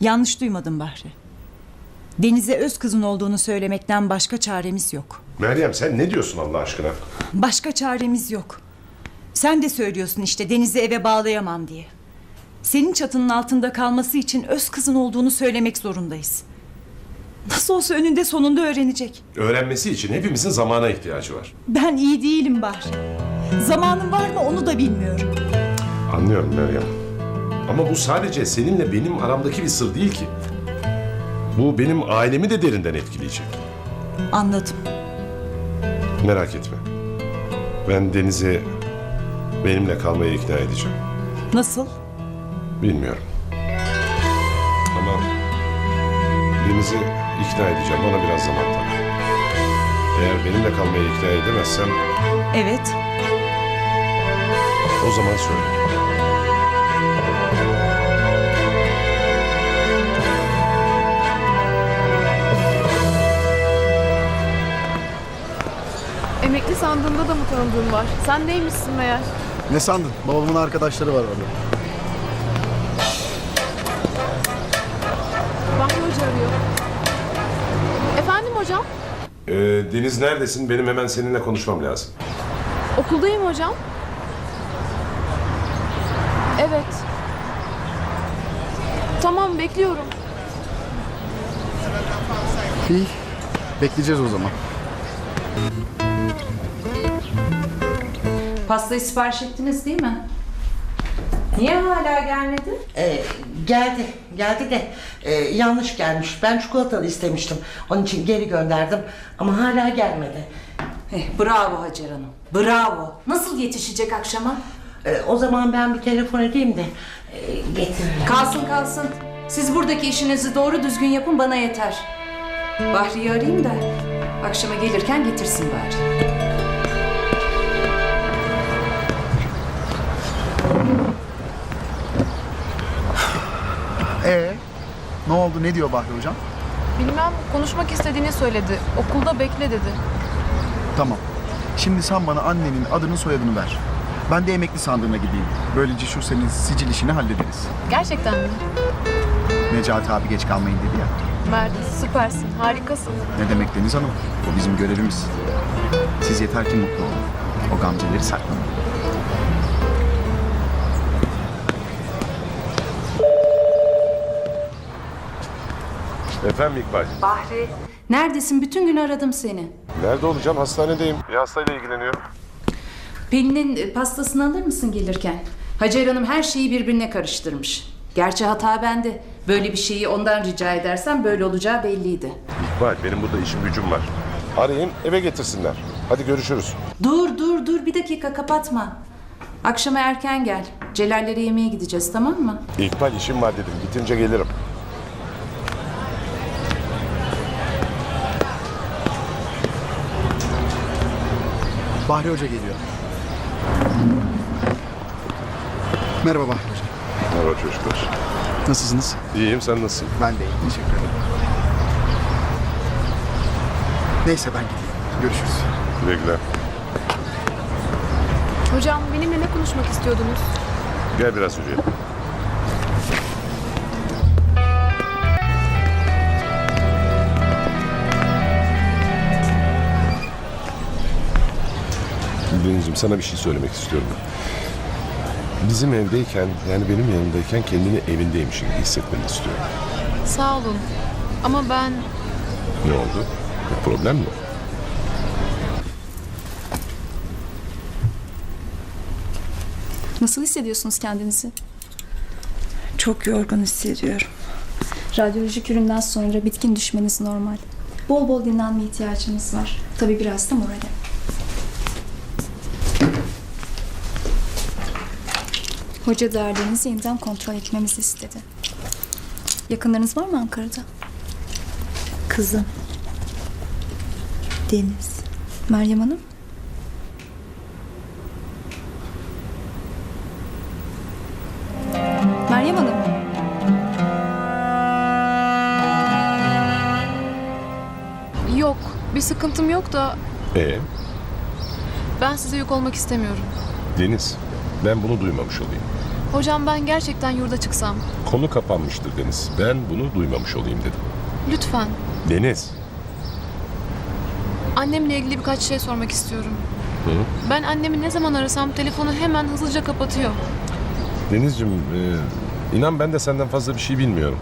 Yanlış duymadın Bahri. Deniz'e öz kızın olduğunu söylemekten başka çaremiz yok. Meryem sen ne diyorsun Allah aşkına? Başka çaremiz yok. Sen de söylüyorsun işte Deniz'i eve bağlayamam diye. Senin çatının altında kalması için öz kızın olduğunu söylemek zorundayız. Nasıl olsa önünde sonunda öğrenecek. Öğrenmesi için hepimizin zamana ihtiyacı var. Ben iyi değilim Bahri. Zamanım var mı onu da bilmiyorum. Anlıyorum Meryem. Ama bu sadece seninle benim aramdaki bir sır değil ki. Bu benim ailemi de derinden etkileyecek. Anladım. Merak etme. Ben Deniz'i benimle kalmaya ikna edeceğim. Nasıl? Bilmiyorum. Ama Deniz'i ikna edeceğim. Bana biraz zaman tanı. Eğer benimle kalmaya ikna edemezsem Evet. o zaman söyle. Emekli sandığında da mı tanıdığın var? Sen neymişsin meğer? Ne sandın? Babamın arkadaşları var orada. Bahri Hoca arıyor. Efendim hocam? Ee, Deniz neredesin? Benim hemen seninle konuşmam lazım. Okuldayım hocam. Evet. Tamam bekliyorum. İyi. Bekleyeceğiz o zaman. Pastayı sipariş ettiniz değil mi? Niye hala gelmedi? Ee, geldi, geldi de e, yanlış gelmiş. Ben çikolatalı istemiştim. Onun için geri gönderdim ama hala gelmedi. Eh, bravo Hacer Hanım. Bravo. Nasıl yetişecek akşama? Ee, o zaman ben bir telefon edeyim de e, getiririm. Kalsın kalsın. Siz buradaki işinizi doğru düzgün yapın bana yeter. Bahri'yi arayayım da akşama gelirken getirsin bari. Ee, ne oldu? Ne diyor Bahri hocam? Bilmem konuşmak istediğini söyledi. Okulda bekle dedi. Tamam. Şimdi sen bana annenin adını soyadını ver. Ben de emekli sandığına gideyim. Böylece şu senin sicil işini hallederiz. Gerçekten mi? Necati abi geç kalmayın dedi ya. Mert süpersin. Harikasın. Ne demek Deniz Hanım? O bizim görevimiz. Siz yeter ki mutlu olun. O gamzeleri saklanın. Efendim İkbal. Bahri. Neredesin? Bütün gün aradım seni. Nerede olacağım? Hastanedeyim. Bir hastayla ilgileniyorum. Pelin'in e, pastasını alır mısın gelirken? Hacer Hanım her şeyi birbirine karıştırmış. Gerçi hata bende. Böyle bir şeyi ondan rica edersem böyle olacağı belliydi. İkbal benim burada işim gücüm var. Arayın eve getirsinler. Hadi görüşürüz. Dur dur dur bir dakika kapatma. Akşama erken gel. Celallere yemeğe gideceğiz tamam mı? İkbal işim var dedim. Bitince gelirim. Bahri Hoca geliyor. Merhaba Bahri Hoca. Merhaba çocuklar. Nasılsınız? İyiyim sen nasılsın? Ben de iyiyim. Teşekkür ederim. Neyse ben gideyim. Görüşürüz. Güle güle. Hocam benimle ne konuşmak istiyordunuz? Gel biraz yürüyelim. Deniz'ciğim sana bir şey söylemek istiyorum. Bizim evdeyken, yani benim yanımdayken kendini evindeymiş gibi hissetmeni istiyorum. Sağ olun. Ama ben Ne oldu? Bir problem mi? Nasıl hissediyorsunuz kendinizi? Çok yorgun hissediyorum. Radyolojik üründen sonra bitkin düşmeniz normal. Bol bol dinlenme ihtiyacınız var. Tabii biraz da morale. Hoca derdinizi yeniden kontrol etmemizi istedi. Yakınlarınız var mı Ankara'da? Kızım. Deniz. Meryem Hanım? Meryem Hanım. yok. Bir sıkıntım yok da Ee, ben size yük olmak istemiyorum. Deniz, ben bunu duymamış olayım. Hocam ben gerçekten yurda çıksam. Konu kapanmıştır Deniz. Ben bunu duymamış olayım dedim. Lütfen. Deniz. Annemle ilgili birkaç şey sormak istiyorum. Hı? Ben annemi ne zaman arasam telefonu hemen hızlıca kapatıyor. Denizciğim, e, inan ben de senden fazla bir şey bilmiyorum.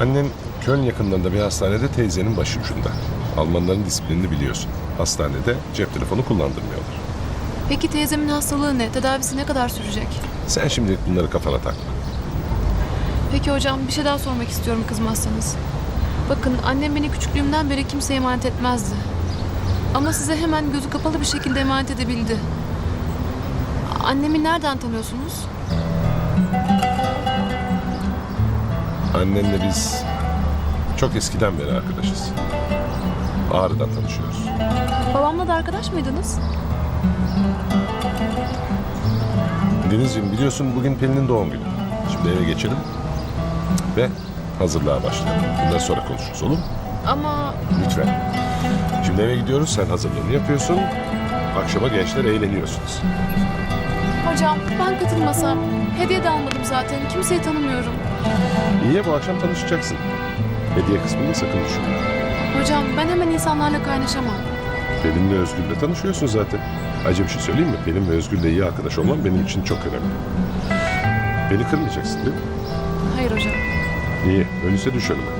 Annem Köln yakınlarında bir hastanede teyzenin başucunda. Almanların disiplinini biliyorsun. Hastanede cep telefonu kullandırmıyorlar. Peki teyzemin hastalığı ne? Tedavisi ne kadar sürecek? Sen şimdilik bunları kafana takma. Peki hocam bir şey daha sormak istiyorum kızmazsanız. Bakın annem beni küçüklüğümden beri kimseye emanet etmezdi. Ama size hemen gözü kapalı bir şekilde emanet edebildi. Annemi nereden tanıyorsunuz? Annenle biz çok eskiden beri arkadaşız. Ağrı'dan tanışıyoruz. Babamla da arkadaş mıydınız? Denizciğim biliyorsun bugün Pelin'in doğum günü. Şimdi eve geçelim ve hazırlığa başlayalım. Bundan sonra konuşuruz olur mu? Ama Lütfen. Şimdi eve gidiyoruz, sen hazırlığını yapıyorsun. Akşama gençler eğleniyorsunuz. hocam ben katılmasam. Hediye de almadım zaten. Kimseyi tanımıyorum. İyi ya bu akşam tanışacaksın. Hediye kısmını sakın düşünme. Hocam ben hemen insanlarla kaynaşamam. Pelin'le Özgür'le tanışıyorsun zaten. Ayrıca bir şey söyleyeyim mi? Pelin ve Özgür'le iyi arkadaş olman benim için çok önemli. Beni kırmayacaksın değil mi? Hayır hocam. İyi, öyleyse düş önüme.